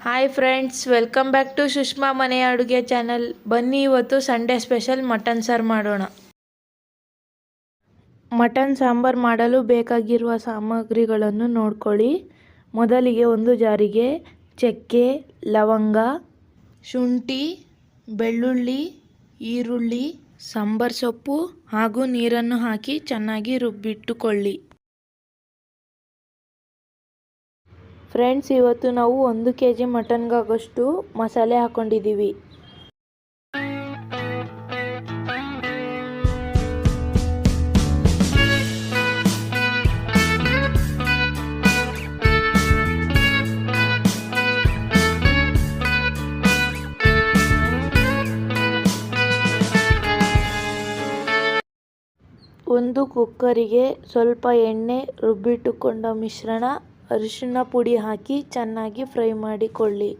Hi friends welcome back to Sushma ಮನೆಯ ಅಡುಗೆ channel ಬನ್ನಿ ಇವತ್ತು ಸಂಡೇ ಸ್ಪೆಷಲ್ ಮಟನ್ ಸಾರು ಮಾಡೋಣ. ಮಟನ್ ಸಾಂಬಾರು ಮಾಡಲು ಬೇಕಾಗಿರುವ ಸಾಮಗ್ರಿಗಳನ್ನು ನೋಡ್ಕೊಳ್ಳಿ. ಮೊದಲಿಗೆ ಒಂದು ಜಾರಿಗೆ ಚಕ್ಕೆ, ಲವಂಗ, ಶುಂಠಿ, ಬೆಳ್ಳುಳ್ಳಿ, ಈರುಳ್ಳಿ, ಸಾಂಬಾರು ಸೊಪ್ಪು ಹಾಗೂ ನೀರನ್ನು ಹಾಕಿ ಚೆನ್ನಾಗಿ ರುಬ್ಬಿಟ್ಟುಕೊಳ್ಳಿ. ಫ್ರೆಂಡ್ಸ್, ಇವತ್ತು ನಾವು ಒಂದು ಕೆ ಜಿ ಮಟನ್ಗಾಗೋಷ್ಟು ಮಸಾಲೆ ಹಾಕ್ಕೊಂಡಿದ್ದೀವಿ ಒಂದು ಕುಕ್ಕರಿಗೆ ಸ್ವಲ್ಪ ಎಣ್ಣೆ ರುಬ್ಬಿಟ್ಟುಕೊಂಡ ಮಿಶ್ರಣ ಅರಿಶಿಣ ಪುಡಿ ಹಾಕಿ ಚೆನ್ನಾಗಿ ಫ್ರೈ ಮಾಡಿಕೊಳ್ಳಿ.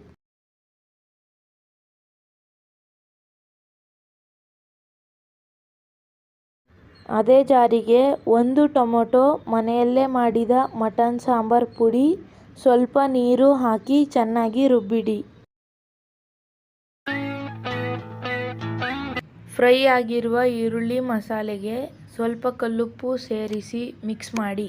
ಅದೇ ಜಾರಿಗೆ ಒಂದು ಟೊಮೊಟೊ, ಮನೆಯಲ್ಲೇ ಮಾಡಿದ ಮಟನ್ ಸಾಂಬಾರ್ ಪುಡಿ, ಸ್ವಲ್ಪ ನೀರು ಹಾಕಿ ಚೆನ್ನಾಗಿ ರುಬ್ಬಿಡಿ. ಫ್ರೈ ಆಗಿರುವ ಈರುಳ್ಳಿ ಮಸಾಲೆಗೆ ಸ್ವಲ್ಪ ಕಲ್ಲುಪ್ಪು ಸೇರಿಸಿ ಮಿಕ್ಸ್ ಮಾಡಿ.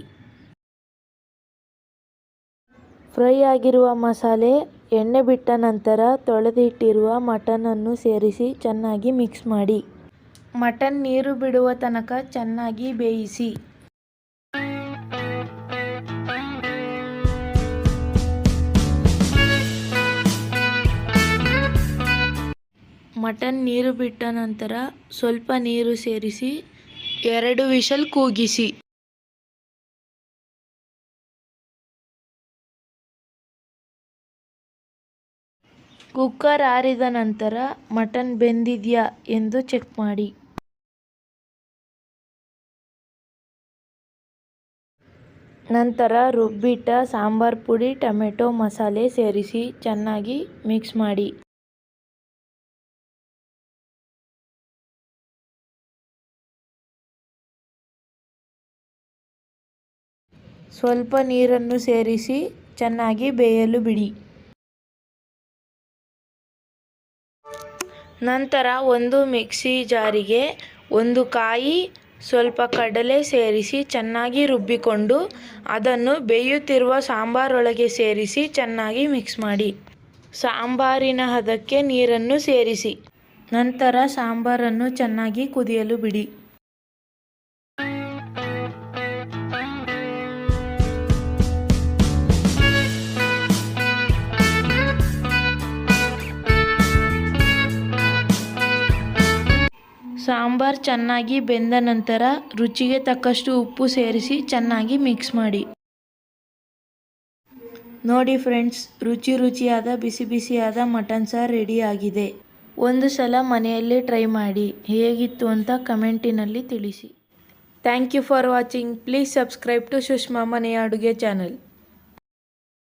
ಫ್ರೈ ಆಗಿರುವ ಮಸಾಲೆ, ಎಣ್ಣೆ ಬಿಟ್ಟ ನಂತರ ತೊಳೆದಿಟ್ಟಿರುವ ಮಟನನ್ನು ಸೇರಿಸಿ ಚೆನ್ನಾಗಿ ಮಿಕ್ಸ್ ಮಾಡಿ. ಮಟನ್ ನೀರು ಬಿಡುವ ತನಕ ಚೆನ್ನಾಗಿ ಬೇಯಿಸಿ. ಮಟನ್ ನೀರು ಬಿಟ್ಟ ನಂತರ ಸ್ವಲ್ಪ ನೀರು ಸೇರಿಸಿ ಎರಡು ವಿಷಲ್ ಕೂಗಿಸಿ. ಕುಕ್ಕರ್ ಆರಿದ ನಂತರ ಮಟನ್ ಬೆಂದಿದೆಯಾ ಎಂದು ಚೆಕ್ ಮಾಡಿ. ನಂತರ ರುಬ್ಬಿಟ್ಟ ಸಾಂಬಾರ್ ಪುಡಿ, ಟೊಮೆಟೊ ಮಸಾಲೆ ಸೇರಿಸಿ ಚೆನ್ನಾಗಿ ಮಿಕ್ಸ್ ಮಾಡಿ. ಸ್ವಲ್ಪ ನೀರನ್ನು ಸೇರಿಸಿ ಚೆನ್ನಾಗಿ ಬೇಯಲು ಬಿಡಿ. ನಂತರ ಒಂದು ಮಿಕ್ಸಿ ಜಾರಿಗೆ ಒಂದು ಕಾಯಿ ಸ್ವಲ್ಪ ಕಡಲೆ ಸೇರಿಸಿ ಚೆನ್ನಾಗಿ ರುಬ್ಬಿಕೊಂಡು ಅದನ್ನು ಬೇಯುತ್ತಿರುವ ಸಾಂಬಾರೊಳಗೆ ಸೇರಿಸಿ ಚೆನ್ನಾಗಿ ಮಿಕ್ಸ್ ಮಾಡಿ. ಸಾಂಬಾರಿನ ಹದಕ್ಕೆ ನೀರನ್ನು ಸೇರಿಸಿ. ನಂತರ ಸಾಂಬಾರನ್ನು ಚೆನ್ನಾಗಿ ಕುದಿಯಲು ಬಿಡಿ. ಸಾಂಬಾರ್ ಚೆನ್ನಾಗಿ ಬೆಂದ ನಂತರ ರುಚಿಗೆ ತಕ್ಕಷ್ಟು ಉಪ್ಪು ಸೇರಿಸಿ ಚೆನ್ನಾಗಿ ಮಿಕ್ಸ್ ಮಾಡಿ. ನೋಡಿ ಫ್ರೆಂಡ್ಸ್ ರುಚಿ ರುಚಿಯಾದ, ಬಿಸಿ ಬಿಸಿಯಾದ ಮಟನ್ ಸಾರು ರೆಡಿಯಾಗಿದೆ ಒಂದು ಸಲ ಮನೆಯಲ್ಲಿ ಟ್ರೈ ಮಾಡಿ, ಹೇಗಿತ್ತು ಅಂತ ಕಮೆಂಟಿನಲ್ಲಿ ತಿಳಿಸಿ. Thank you for watching please subscribe to Sushma ಮನೆಯ ಅಡುಗೆ ಚಾನಲ್